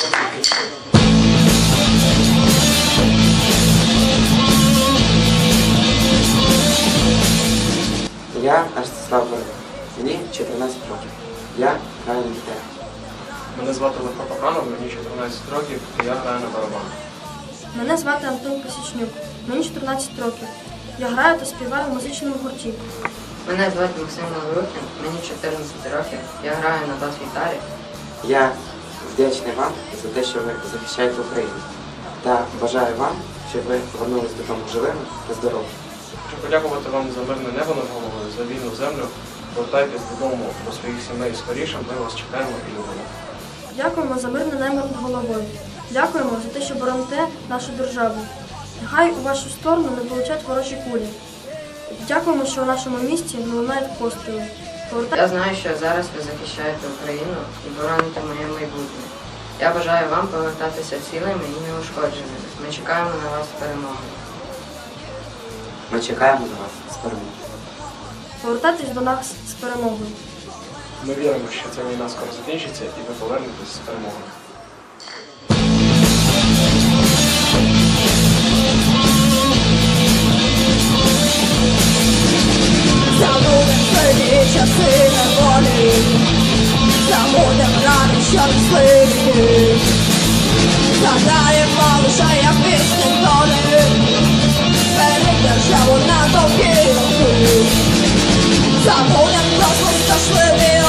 Я Ростислав Бородин. Мені 14 років. Я граю на гітарі. Мене звати Левко Паханов, мені 14 років, і я граю на барабанах. Мене звати Антон Косячнюк. Мені 14 років. Я граю та співаю в музичному гурті. Мене звати Максим Наворухін, мені 14 років. Я граю на бас-гітарі. Я вдячний вам за те, що ви захищаєте Україну. Та бажаю вам, щоб ви повернулись додому живими та здоровими. Хочу подякувати вам за мирне небо над головою, за вільну землю. Повертайтесь додому до своїх сімей скоріше, ми вас чекаємо і любимо. Дякуємо за мирне небо над головою. Дякуємо за те, що бороните нашу державу. Нехай у вашу сторону не долучать ворожі кулі. Дякуємо, що у нашому місті не лунають постріли. Я знаю, що зараз ви захищаєте Україну і бороните моє майбутнє. Я бажаю вам повертатися цілими і неушкодженими. Ми чекаємо на вас перемоги. Ми чекаємо на вас з перемогою. Повертатись до нас з перемогою. Ми віримо, що ця війна скоро закінчиться і ви повернетесь з перемогою. Сині часи неволі, забудем рани, що несли. Задаємо лише як пісні долі, перед державу на довгі роки. Забудем про свої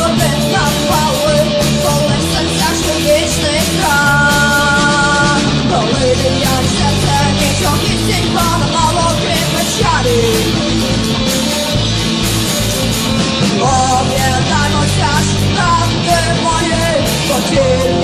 Yeah.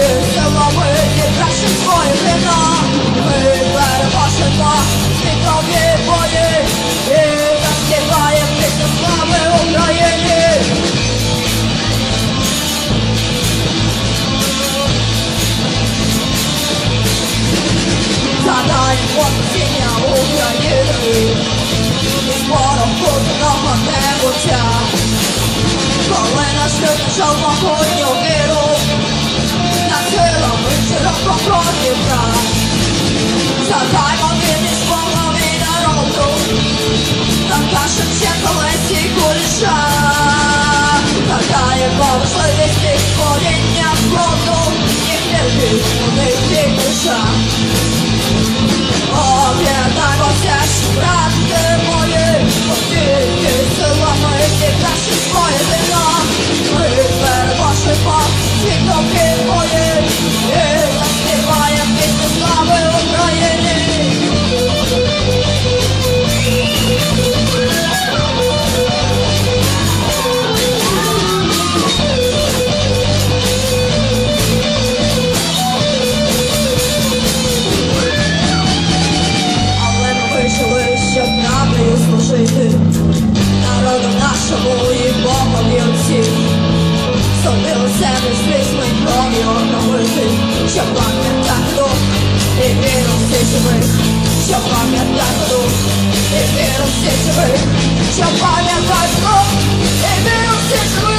Лесі Куліша. Нагаємо важливість їх створіння фронту, їхня вічна Evim seçimi Şampanya kalbim Evim seçimi